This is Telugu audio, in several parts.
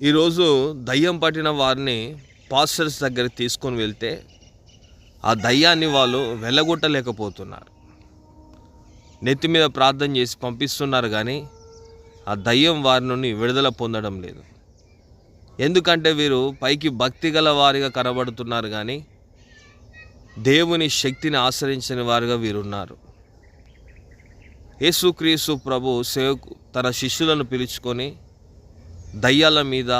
ఈరోజు దయ్యం పట్టిన వారిని పాస్టర్స్ దగ్గరికి తీసుకొని వెళ్తే ఆ దయ్యాన్ని వాళ్ళు వెళ్ళగొట్టలేకపోతున్నారు నెత్తి మీద ప్రార్థన చేసి పంపిస్తున్నారు కానీ ఆ దయ్యం వారి నుండి విడుదల పొందడం లేదు. ఎందుకంటే వీరు పైకి భక్తి గల వారిగా కనబడుతున్నారు కానీ దేవుని శక్తిని ఆశ్రయించని వారుగా వీరున్నారు. యేసుక్రీస్తు ప్రభు సేవకు తన శిష్యులను పిలుచుకొని దయ్యాల మీద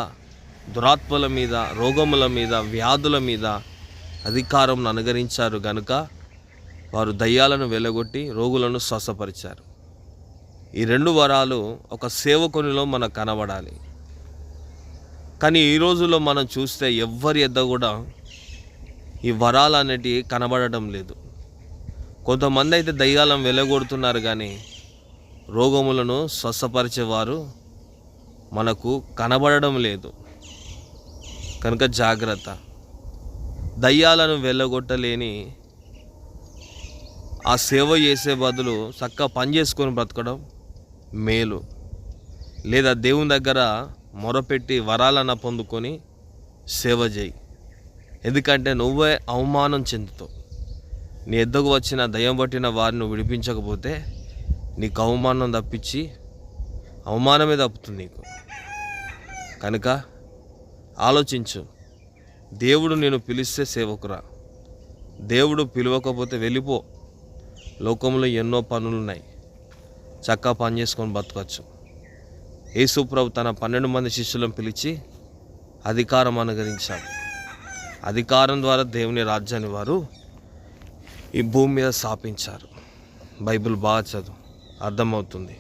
దురాత్మల మీద రోగముల మీద వ్యాధుల మీద అధికారం అనుగరించారు గనుక వారు దయ్యాలను వెలగొట్టి రోగులను స్వస్థపరిచారు ఈ రెండు వరాలు ఒక సేవకునిలో మనకు కనబడాలి. కానీ ఈ రోజుల్లో మనం చూస్తే ఎవ్వరి ఎద్ద కూడా ఈ వరాలు అనేటివి కనబడటం లేదు. కొంతమంది అయితే దయ్యాలను వెలగొడుతున్నారు కానీ రోగములను స్వస్థపరిచేవారు మనకు కనబడడం లేదు. కనుక జాగ్రత్త. దయ్యాలను వెళ్ళగొట్టలేని ఆ సేవ చేసే బదులు చక్కగా పని చేసుకొని బ్రతకడం మేలు. లేదా దేవుని దగ్గర మొరపెట్టి వరాలన్న పొందుకొని సేవ చేయి. ఎందుకంటే నువ్వే అవమానం చెందుతావు. నీ ఎద్దకు వచ్చిన దయ్యం పట్టిన వారిని విడిపించకపోతే నీకు అవమానం తప్పించి అవమానమే తప్పుతుంది నీకు. కనుక ఆలోచించు. దేవుడు నేను పిలిస్తే సేవకురా. దేవుడు పిలవకపోతే వెళ్ళిపో. లోకంలో ఎన్నో పనులు ఉన్నాయి చక్కగా పని చేసుకొని బతకచ్చు. యేసుప్రభు తన పన్నెండు మంది శిష్యులను పిలిచి అధికారం అనుగరించాడు అధికారం ద్వారా దేవుని రాజ్యాన్ని వారు ఈ భూమి మీద స్థాపించారు. బైబిల్ బాగా చదువు. అర్థమవుతుంది.